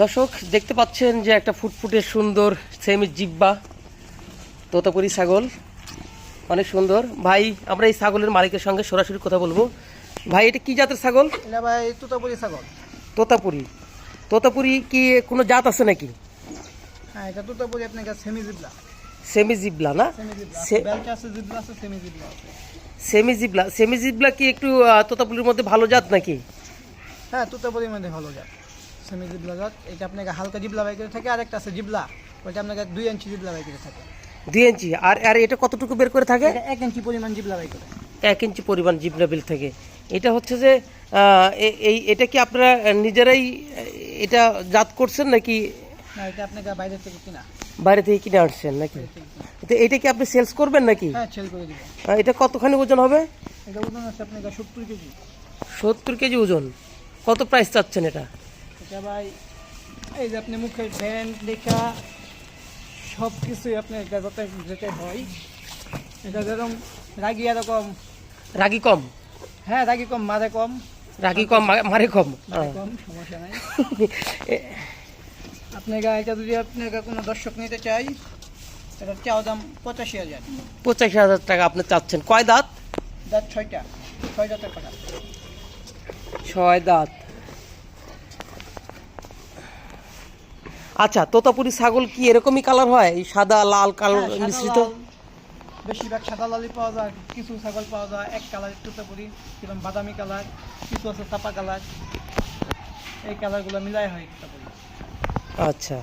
দর্শক দেখতে পাচ্ছেন যে একটা ফুটফুটে সুন্দর সেমি জিব্বা তোতাপুরি ছাগল। অনেক সুন্দর। ভাই আমরা এই ছাগলের মালিকের সঙ্গে সরাসরি কথা বলব। ভাই এটা কি জাতের ছাগল? এটা ভাই তুতাপুরি ছাগল। তোতাপুরি। তোতাপুরি কি কোনো জাত আছে নাকি? হ্যাঁ এটা তুতাপুরি আপনার সেমি জিবলা সেমি জিবলা না? জিবলা সেমি জিবলা সেমি জিবলা কি একটু তোতাপুরির মধ্যে ভালো জাত নাকি? হ্যাঁ তোতাপুরির মধ্যে ভালো জাত। সেমি জিবলা এটা আপনাকে হালকা জিবলা বাইকের থাকে আর একটা আছে জিবলা। ওইটা আপনাকে দুই ইঞ্চি জিবলা বাইকের থাকে। দুই ইঞ্চি? আর আর এটা কতটুকু বের করে থাকে? এক ইঞ্চি পরিমাণ জিবলা করে। এক ইঞ্চি পরিমাণ জিবলা বিল থেকে। এটা হচ্ছে যে এই এটা কি আপনারা নিজেরাই এটা জাত করছেন নাকি না এটা আপনাকে বাইরে থেকে কিনা? বাইরে থেকে কিনে আসছেন নাকি? তো এটা কি আপনি সেলস করবেন নাকি? হ্যাঁ ছেল করে দিব। এটা কতখানি ওজন হবে? এটা ওজন আছে আপনাকে সত্তর কেজি। সত্তর কেজি ওজন। কত প্রাইস চাচ্ছেন এটা? এটা ভাই এই যে আপনি মুখের ব্যান্ড লেখা সব কিছুই আপনি এটা যাতে যেতে হয়। এটা যেরকম রাগি এরকম রাগি কম? হ্যাঁ রাগি কম মারে কম। রাগি কম মারে কম? হ্যাঁ। কম সমস্যা নাই। আপনার এটা যদি আপনার কোনো দর্শক নিতে চাই এটা চাওয়া দাম পঁচাশি হাজার। পঁচাশি হাজার টাকা আপনি চাচ্ছেন। কয় দাঁত? দাঁত ছয়টা ছয় দাঁতের টাকা ছয় দাঁত। আচ্ছা তোতাপুরি ছাগল কি এরকমই কালার হয়? এই সাদা লাল কালো হ্যাঁ, মিশ্রিত? বেশিরভাগ সাদা লালই পাওয়া যায় কিছু ছাগল পাওয়া যায় এক কালার তোতাপুরি পরি কীরকম বাদামি কালার কিছু আছে চাপা কালার এই কালারগুলো মিলাই হয় আচ্ছা।